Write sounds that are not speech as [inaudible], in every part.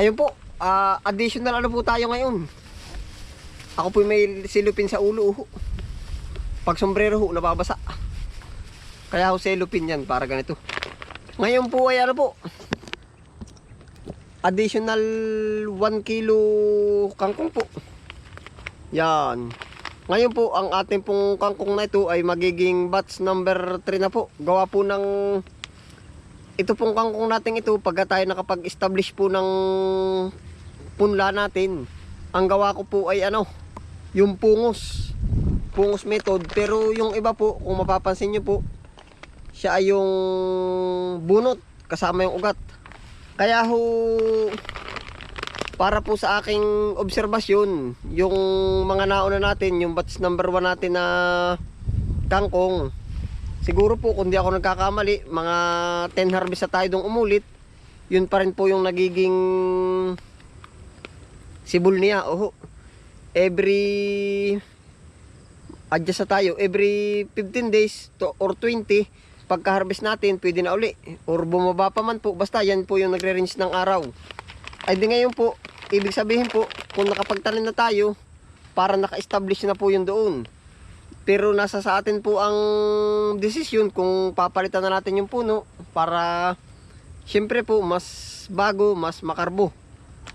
Ayun po, ah, additional ano po tayo ngayon. Ako po may silupin sa ulo. Pag sombrero ho, nababasa. Kaya ho silupin yan para ganito. Ngayon po ay ano po, additional 1 kilo kangkong po. Yan. Ngayon po, ang ating pong kangkong na ito ay magiging batch number 3 na po. Gawa po ng ito pong kangkong natin ito pagka tayo nakapag-establish po ng punla natin. Ang gawa ko po ay ano, yung pungos. Pungos method. Pero yung iba po, kung mapapansin nyo po, siya ay yung bunot kasama yung ugat. Kaya ho, para po sa aking obserbasyon, yung mga nauna natin, yung batch number 1 natin na kangkong, siguro po kung di ako nagkakamali, mga 10 harvest na tayo dong umulit, yun pa rin po yung nagiging sibol niya. Oho, every adjust na tayo, every 15 days to, or 20, pagka-harvest natin, pwede na uli. Or bumaba pa man po, basta yan po yung nagre-range ng araw. Ay di ngayon po, ibig sabihin po, kung nakapagtanim na tayo, para naka-establish na po yun doon. Pero nasa sa atin po ang desisyon kung papalitan na natin yung puno para syempre po mas bago, mas makarbo.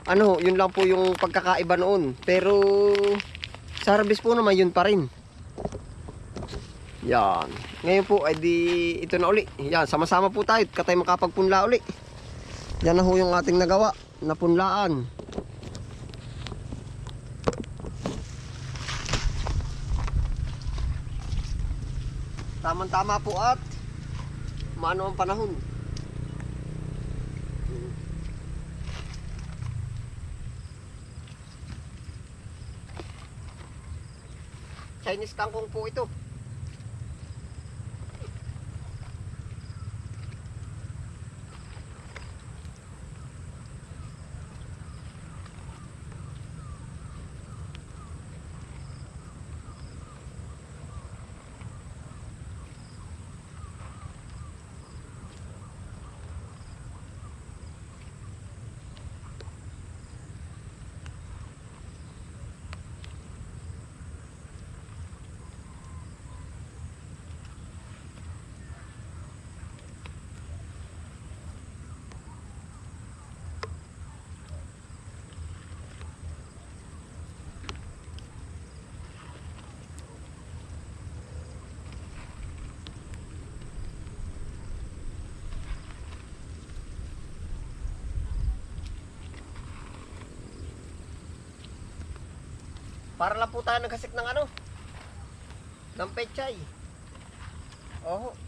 Ano, yun lang po yung pagkakaiba noon. Pero sa harvest po naman yun pa rin. Yan. Ngayon po ay di ito na uli. Yan, sama-sama po tayo. Katay makapagpunla uli. Yan na ho yung ating nagawa na punlaan. Tamang-tama po at maano ang panahon. Chinese kangkong po ito. Para lang po tayo nagkasik ng ano? Ng pechay. Oho.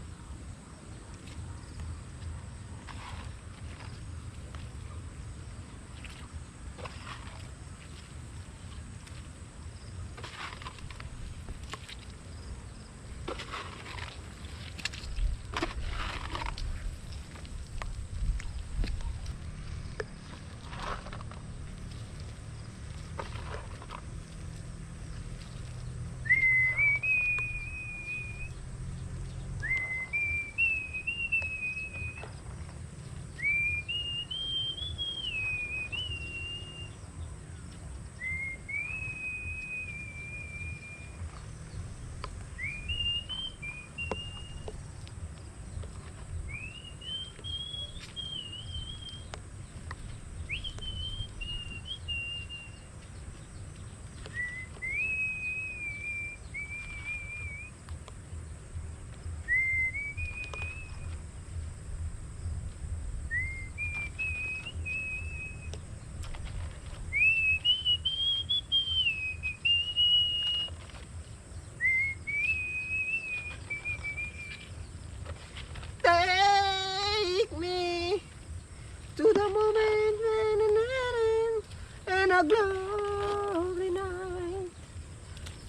A glory night.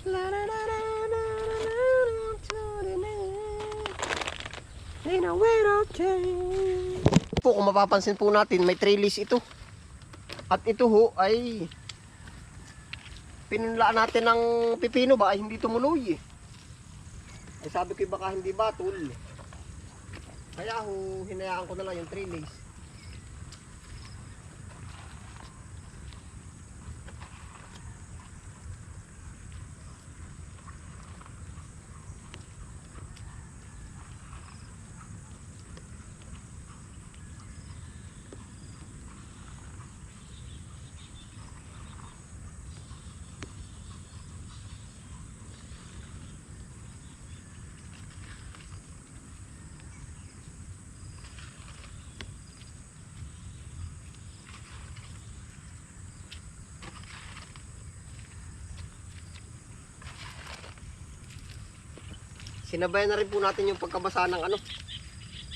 La la la la la la la to the night. In a change. Po, kung mapapansin po natin, may trellis ito. At ito ho ay pinunlaan natin ng pipino ba ay hindi tumuloy eh. Ay sabi ko baka hindi batol. Kaya ho, hinayaan ko na lang yung trellis. Sinabayan na rin po natin yung pagkabasa ng ano,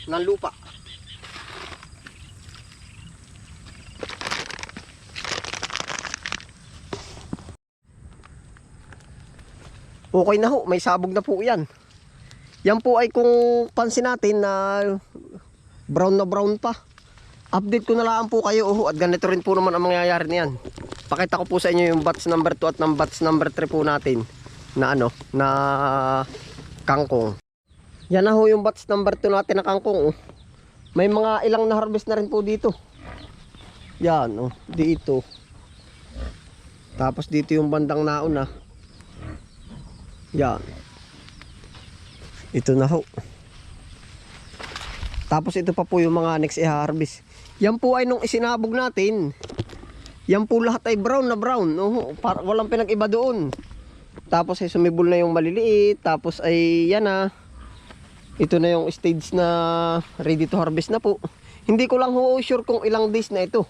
ng lupa. Okay na ho, may sabog na po yan. Yan po ay kung pansin natin na brown na brown pa. Update ko na lang po kayo oh, at ganito rin po naman ang mangyayari niyan. Pakita ko po sa inyo yung batch number 2 at ng batch number 3 po natin na ano, na kangkong. Yan na ho yung batch number 2 natin na kangkong. Oh. May mga ilang na harvest na rin po dito. Yan oh, dito. Tapos dito yung bandang nauna. Yan. Ito na ho. Tapos ito pa po yung mga next i-harvest. Yan po ay nung isinabog natin. Yan po lahat ay brown na brown. Oh, para, walang pinag-iba doon. Tapos ay sumibol na yung maliliit. Tapos ay yan na. Ito na yung stage na ready to harvest na po. Hindi ko lang ho sure kung ilang days na ito.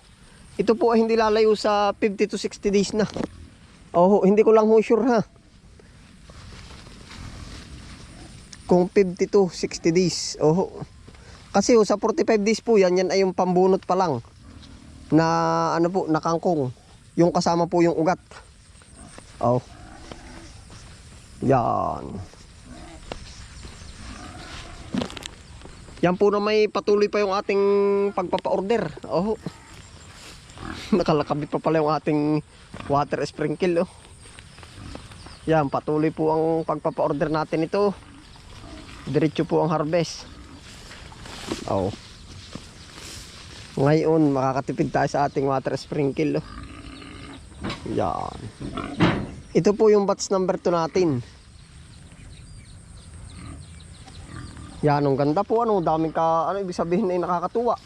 Ito po ay hindi lalayo sa 50 to 60 days na. Oh, hindi ko lang ho sure ha. Kung 50 to 60 days. Oh. Kasi oh, sa 45 days po yan, yan ay yung pambunot pa lang na ano po, na kangkong. Yung kasama po yung ugat. Oh. Yan. Yan po na may patuloy pa yung ating pagpapa-order. Oh. [laughs] Nakalakabit pa pala yung ating water sprinkle. Oh. Yan, patuloy po ang pagpapa-order natin ito. Diretso po ang harvest. Oh. Ngayon, makakatipid tayo sa ating water sprinkle. Oh. Yan. Ito po yung batch number 2 natin. Yan, ang ganda po. Ano, daming ka, ano, ibig sabihin ay nakakatuwa.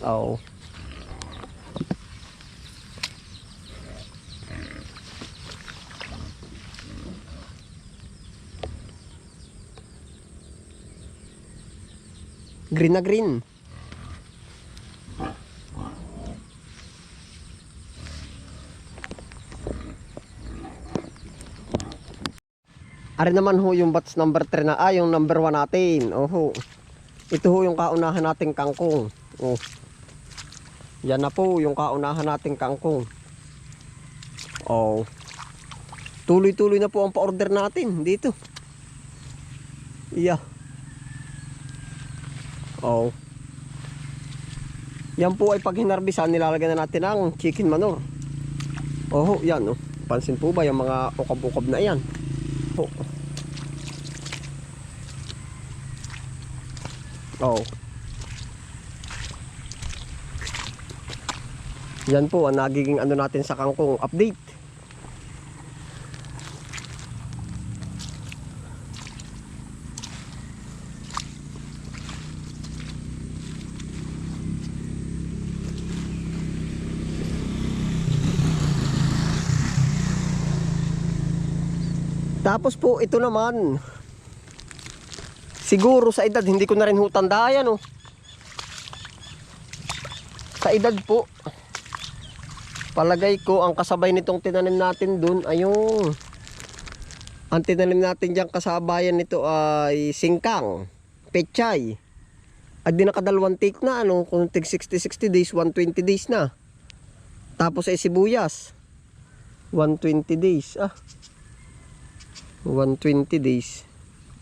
Oh. Green na green. Ari naman ho yung batch number 3 na, ah, yung number 1 natin. Oho. Ito ho yung kaunahan nating kangkong. Oh. Yan na po yung kaunahan nating kangkong. Oh. Tuloy-tuloy na po ang pa-order natin dito. Yeah. Oh. Yan po ay pag hinarbisan, nilalagyan na natin ang chicken manure. Oh, yan oh. Pansin po ba yung mga ukab-ukab na yan? Oh. Oh. Yan po ang nagiging ano natin sa kangkong update. Tapos po ito naman. Siguro sa edad hindi ko na rin hutanda yan oh. Sa edad po. Palagay ko ang kasabay nitong tinanim natin dun ay yung ang tinanim natin diyan kasabayan nito ay singkang, pechay. At di nakadalawang take na ano, kung tig 60-60 days, 120 days na. Tapos ay sibuyas. 120 days. Ah, 120 days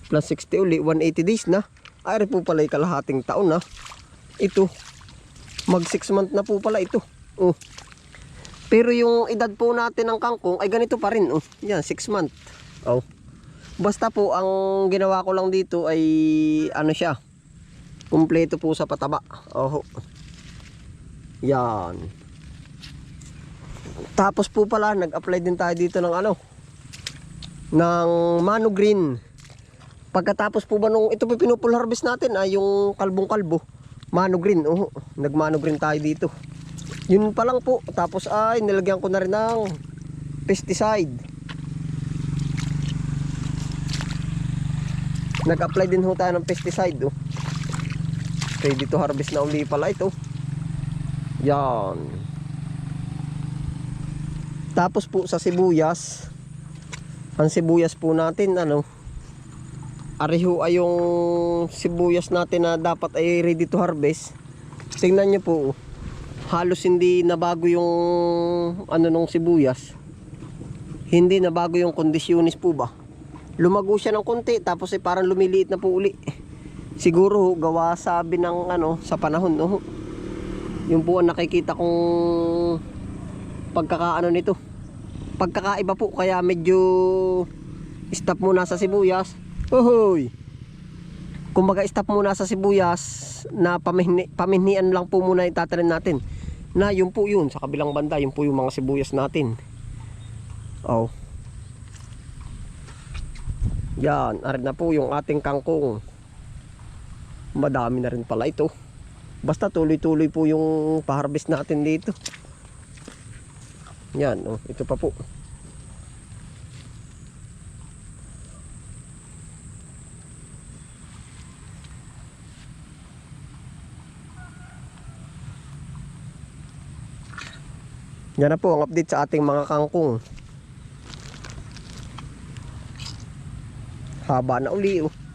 plus 60 uli 180 days na ay po pala yung kalahating taon na ito mag 6 month na po pala ito oh. pero yung edad po natin ng kangkong ay ganito pa rin oh. yan 6 month oh. basta po ang ginawa ko lang dito ay ano siya kumpleto po sa pataba oh. yan tapos po pala nag apply din tayo dito ng ano ng mano green. Pagkatapos po ba nung ito po pinupul harvest natin ay yung kalbong kalbo. Mano green. Oh, nagmano green tayo dito. Yun pa lang po. Tapos ay nilagyan ko na rin ng pesticide. Nag-apply din ho tayo ng pesticide. Oh. Ready to harvest na uli pala ito. Yan. Tapos po sa sibuyas, Ang sibuyas po natin, ano, ariho ay yung sibuyas natin na dapat ay ready to harvest. Tingnan nyo po, halos hindi nabago yung ano nung sibuyas. Hindi nabago yung kondisyonis po ba. Lumago siya ng konti tapos ay parang lumiliit na po uli. Siguro gawa sabi ng ano sa panahon no. Yung po ang nakikita kong pagkakaano nito. Pagkakaiba po kaya medyo stop muna sa sibuyas. Ohoy. Kumbaga stop muna sa sibuyas na pamihni, paminhian lang po muna itatanim natin. Na yun po yun sa kabilang banda, yun po yung mga sibuyas natin. Oh. Yan, arin na po yung ating kangkong. Madami na rin pala ito. Basta tuloy-tuloy po yung paharvest natin dito. Yan, oh, ito pa po. Yan na po ang update sa ating mga kangkong. Haba na uli oh.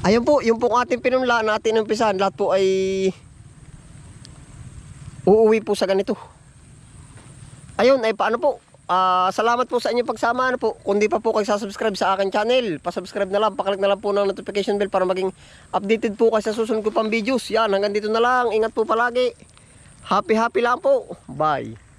Ayun po, yung pong ating pinunla natin umpisahan, lahat po ay uuwi po sa ganito. Ayun, ay paano po? Ah, salamat po sa inyong pagsama. Ano po? Kung di pa po kayo subscribe sa akin channel, pa-subscribe na lang, pakalik na lang po ng notification bell para maging updated po kayo sa susunod ko pang videos. Yan, hanggang dito na lang. Ingat po palagi. Happy happy lang po. Bye.